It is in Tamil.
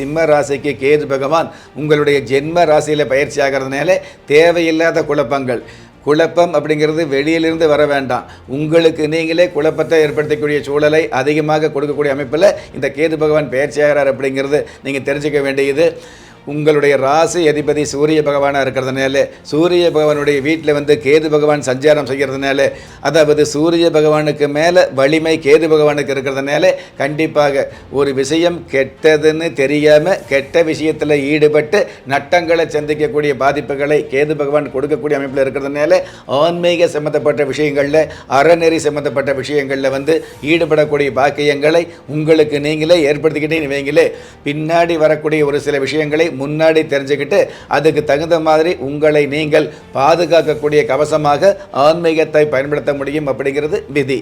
சிம்ம ராசிக்கு கேது பகவான் உங்களுடைய ஜென்ம ராசியில் பயிற்சி ஆகிறதுனால தேவையில்லாத குழப்பங்கள். குழப்பம் அப்படிங்கிறது வெளியிலிருந்து வர வேண்டாம். உங்களுக்கு நீங்களே குழப்பத்தை ஏற்படுத்தக்கூடிய சூழலை அதிகமாக கொடுக்கக்கூடிய அமைப்பில் இந்த கேது பகவான் பயிற்சியாகிறார் அப்படிங்கிறது நீங்கள் தெரிஞ்சுக்க வேண்டியது. உங்களுடைய ராசி அதிபதி சூரிய பகவானாக இருக்கிறதுனால சூரிய பகவானுடைய வீட்டில் வந்து கேது பகவான் சஞ்சாரம் செய்கிறதுனால அதாவது சூரிய பகவானுக்கு மேலே வலிமை கேது பகவானுக்கு இருக்கிறதுனால கண்டிப்பாக ஒரு விஷயம் கெட்டதுன்னு தெரியாமல் கெட்ட விஷயத்தில் ஈடுபட்டு நட்டங்களை சந்திக்கக்கூடிய பாதிப்புகளை கேது பகவான் கொடுக்கக்கூடிய அமைப்பில் இருக்கிறதுனால ஆன்மீக சம்மந்தப்பட்ட விஷயங்களில் அறநெறி சம்மந்தப்பட்ட விஷயங்களில் வந்து ஈடுபடக்கூடிய பாக்கியங்களை உங்களுக்கு நீங்களே ஏற்படுத்திக்கிட்டே வைங்களே பின்னாடி வரக்கூடிய ஒரு சில விஷயங்களை முன்னாடி தெரிஞ்சுக்கிட்டு அதுக்கு தகுந்த மாதிரி உங்களை நீங்கள் பாதுகாக்கக்கூடிய கவசமாக ஆன்மீகத்தை பயன்படுத்த முடியும் அப்படிங்கிறது விதி.